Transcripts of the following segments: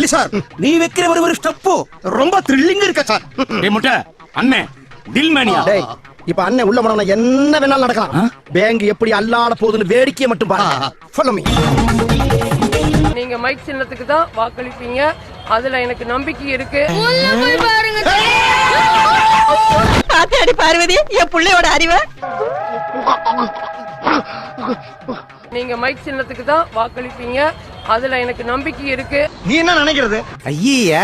இல்ல சார் நீ வைக்கிற ஒரு ஒரு ஸ்டெப்பு ரொம்ப த்ரில்லிங் இருக்கா சார். டேய் முட்டை அண்ணே தில் மேனியா டேய் இப்ப அண்ணன் உள்ள போனவன என்ன வேணாலும் நடக்கலாம். பேங்க் எப்படி அல்லாட போகுதுன்னு வேடிக்கையை மட்டும் பாருங்க. follow me. நீங்க மைக் சின்னத்துக்கு தான் வாக்களிப்பீங்க. அதுல எனக்கு நம்பிக்கை இருக்கு. பாத்தாடி பார்வதி என் பிள்ளையோட அறிவை. நீங்க மைக் சின்னத்துக்கு தான் வாக்களிப்பீங்க. அதுல எனக்கு நம்பிக்கை இருக்கு. நீ என்ன நினைக்கிறது? ஐய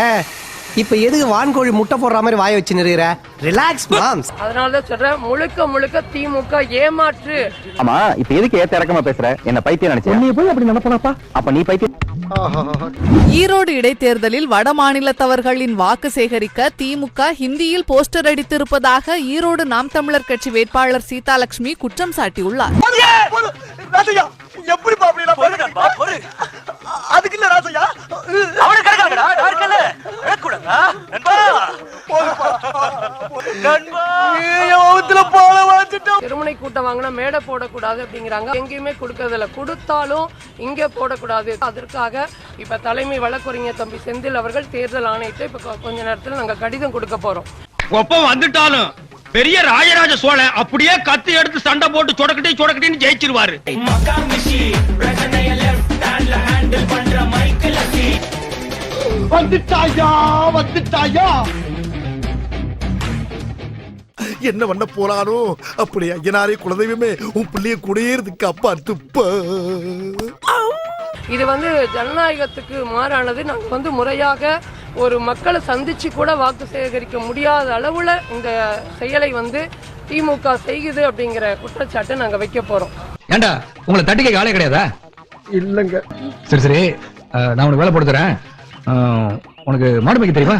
இப்ப எதுக்கு வான்கோழி முட்டை போடுற மாதிரி வாய வச்சு நிறுகிற ரிலாக்ஸ் மாம்ஸ் அதனால தான் சொல்றேன் முழுக்க முழுக்க திமுக ஏமாற்று. ஆமா இப்ப எதுக்கு ஏத்த இறக்கமா பேசுற? என்ன பைத்தியம் நினைச்சேன் நீ போய் அப்படி நினைப்பனாப்பா அப்ப நீ பைத்தியம் ஈரோடு இடைத்தேர்தலில் வட மாநிலத்தவர்களின் வாக்கு சேகரிக்க திமுக ஹிந்தியில் போஸ்டர் அடித்திருப்பதாக ஈரோடு நாம் தமிழர் கட்சி வேட்பாளர் சீதாலட்சுமி குற்றம் சாட்டியுள்ளார். திருமணை கூட்டம் வாங்கினா மேடை போடக்கூடாது அப்படிங்கிறாங்க. எங்கேயுமே கொடுக்கறதில்ல. கொடுத்தாலும் இங்க போடக்கூடாது. அதற்காக இப்ப தலைமை வழக்கறிஞர் தம்பி செந்தில் அவர்கள் தேர்தல் ஆணையத்தை இப்ப கொஞ்ச நேரத்துல நாங்க கடிதம் கொடுக்க போறோம். ஒப்பம் வந்துட்டாலும் பெரிய ராஜராஜ சோழன் அப்படியே கத்தி எடுத்து சண்டை போட்டு சொடக்கட்டி சொடக்கட்டின்னு ஜெயிச்சிருவாரு. வந்துட்டாயா? வந்துட்டாயா? என்ன பண்ண போறானோ? அப்படி ஐயனாரே குலதெய்வமே உன் பிள்ளைய குடியேறதுக்கு அப்பா துப்ப இது வந்து ஜனநாயகத்துக்கு மாறானது. நாங்க வந்து முறையாக ஒரு மக்களை சந்திச்சு கூட வாக்கு சேகரிக்க முடியாத அளவுல இந்த செயலை வந்து திமுக செய்யுது அப்படிங்கிற குற்றச்சாட்டை நாங்க வைக்க போறோம். ஏண்டா உங்களை தட்டிக்க ஆளே கிடையாதா? இல்லங்க. சரி சரி. நான் உனக்கு வேலை அஹ், உனக்கு மாடு மேய்க்க தெரியுமா?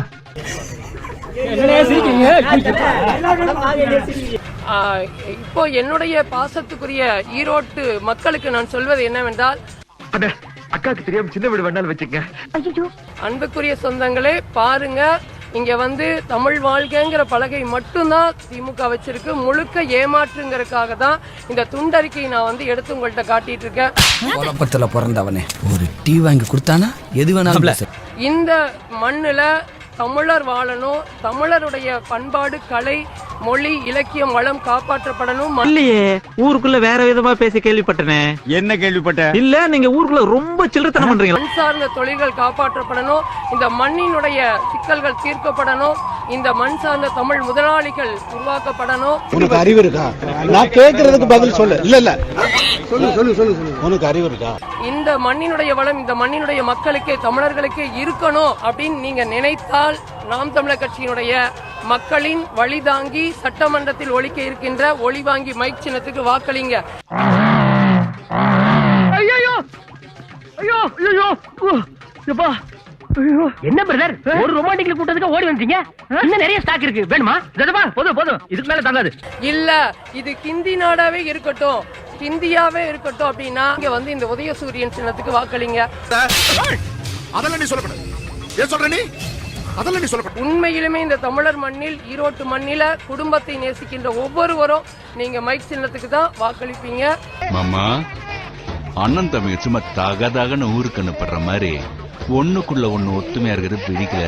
இப்போ என்னுடைய பாசத்துக்குரிய ஈரோட்டு மக்களுக்கு நான் சொல்வது என்னவென்றால் அக்காக்கு தெரியாம சின்ன வீடு வேணாலும் வச்சுக்க அன்புக்குரிய சொந்தங்களே பாருங்க இங்க வந்து தமிழ் வாழ்க்கைங்கிற பலகை மட்டும்தான் திமுக வச்சிருக்கு. முழுக்க ஏமாற்றுங்கிறதுக்காக தான் இந்த துண்டறிக்கையை நான் வந்து எடுத்து உங்கள்கிட்ட காட்டிட்டு இருக்கேன். குழப்பத்துல பிறந்தவனே. ஒரு டீ வாங்கி கொடுத்தானா? எது வேணாலும் இந்த மண்ணுல தமிழர் வாழணும். தமிழருடைய பண்பாடு கலை மொழி இலக்கியம் வளம் காப்பாற்றப்படணும். இல்லையே ஊருக்குள்ள வேற விதமா பேசி கேள்விப்பட்டனே. என்ன கேள்விப்பட்ட? இல்ல நீங்க ஊருக்குள்ள ரொம்ப சில்லறத்தனம் பண்றீங்க மண் சார்ந்த தொழில்கள் காப்பாற்றப்படணும். இந்த மண்ணினுடைய சிக்கல்கள் தீர்க்கப்படணும். இந்த மண் சார்ந்த தமிழ் முதலாளிகள் உருவாக்கப்படணும். உனக்கு அறிவு இருக்கா? நான் கேக்குறதுக்கு பதில் சொல்லு. இல்ல இல்ல. சொல்லு சொல்லு சொல்லு சொல்லு. உனக்கு அறிவு இருக்கா? இந்த மண்ணினுடைய வளம் இந்த மண்ணினுடைய மக்களுக்கு தமிழர்களுக்கு இருக்கணும் அப்படின்னு நீங்க நினைத்தால் நாம் தமிழர் கட்சியினுடைய மக்களின் வழிதாங்கி சட்டமன்றத்தில் ஒலிக்க இருக்கின்ற ஒளி வாங்கி மைக் சின்னத்துக்கு வாக்களிங்க. என்ன பிரதர்? ஒரு ரொமான்டிக்ல கூட்டத்துக்கு ஓடி வந்தீங்க? இன்னும் நிறைய ஸ்டாக் இருக்கு. வேணுமா? இதப்பா போதும் போதும். இதுக்கு மேல தாங்காது. இல்ல இது ஹிந்தி நாடாவே இருக்கட்டும். ஹிந்தியாவே இருக்கட்டும் அப்படின்னா இங்க வந்து இந்த உதயசூரியன் சின்னத்துக்கு வாக்களிங்க. அதெல்லாம் நீ சொல்லக்கூடாது. ஏன் சொல்ற நீ? அதெல்லாம் நீ சொல்லக்கூடாது. உண்மையிலுமே இந்த தமிழர் மண்ணில் ஈரோட்டு மண்ணில குடும்பத்தை நேசிக்கின்ற ஒவ்வொருவரும் நீங்க மைக் சின்னத்துக்கு தான் வாக்களிப்பீங்க. மாமா அண்ணன் தம்பிங்க சும்மா தக தகன்னு ஊருக்கு அனுப்புற மாதிரி ஒண்ணுக்குள்ள ஒண்ணு ஒத்துமையா இருக்கிறது பிடிக்கல.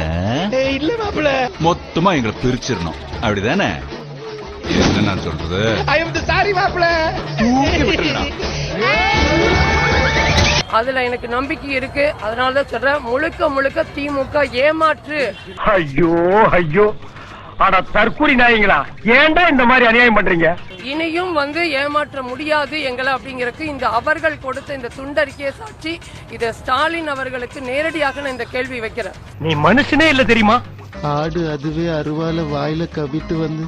இல்ல மாப்பிள. மொத்தமா எங்களை பிரிச்சிடணும். அப்படிதானே? என்ன நான் சொல்றது? ஐ அம் சாரி மாப்பிள. அதுல எனக்கு நம்பிக்கை இருக்கு. அதனால தான் சொல்றேன் முழுக்க முழுக்க திமுக ஏமாற்று. ஐயோ ஐயோ. அட தற்கூரி நாயங்களா ஏன்டா இந்த மாதிரி அநியாயம் பண்றீங்க? இனியும் வந்து ஏமாற்ற முடியாது எங்களை அப்படிங்கறதுக்கு இந்த அவர்கள் கொடுத்த இந்த துண்டறிக்கையை சாட்சி இத ஸ்டாலின் அவர்களுக்கு நேரடியாக நான் இந்த கேள்வி வைக்கிறேன். நீ மனுஷனே இல்ல தெரியுமா? ஆடு அதுவே அருவால வாயில கவிட்டு வந்து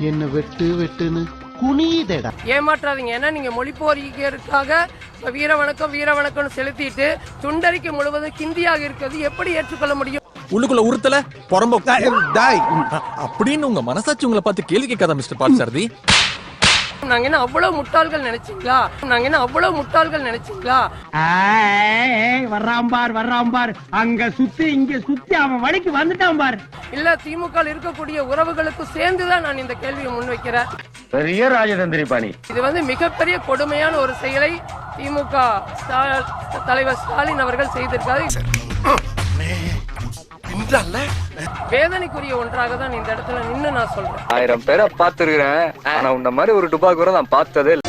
என்ன வெட்டு வெட்டுன்னு குனியுதேடா ஏமாற்றாதீங்க. ஏன்னா நீங்க மொழிப்போரிக்கிறதுக்காக இப்ப வீர வணக்கம் வீர வணக்கம்னு செலுத்திட்டு துண்டறிக்கை முழுவதும் ஹிந்தியாக இருக்கிறது எப்படி ஏற்றுக்கொள்ள முடியும்? உள்ளுக்குள்ள உறுத்தல புறம்போ டாய். அப்படின்னு உங்க மனசாட்சி உங்களை பார்த்து கேள்வி கேட்காத மிஸ்டர் பாட்சாரதி? நாங்க என்ன அவ்வளவு முட்டாள்கள் நினைச்சீங்களா? நாங்க என்ன அவ்வளவு முட்டாள்கள் நினைச்சீங்களா? வர்றான் பார் வர்றான் பார். அங்க சுத்தி இங்க சுத்தி அவன் வழிக்கு வந்துட்டான் பார். இல்ல திமுக இருக்கக்கூடிய உறவுகளுக்கு சேர்ந்துதான் நான் இந்த கேள்வியை முன்வைக்கிறேன். பெரிய ராஜதந்திரி பாணி. இது வந்து மிகப்பெரிய கொடுமையான ஒரு செயலை திமுக தலைவர் ஸ்டாலின் அவர்கள் செய்திருக்காரு. வேதனைக்குரிய ஒன்றாக தான் இந்த இடத்துல நின்னு நான் சொல்றேன். ஆயிரம் பேரை பாத்துருக்கிறேன் ஆனா உன்ன மாதிரி ஒரு டுபா கூட நான் பார்த்ததே இல்ல.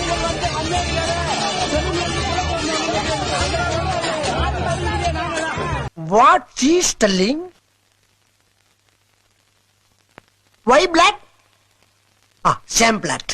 What she's telling why black ah same black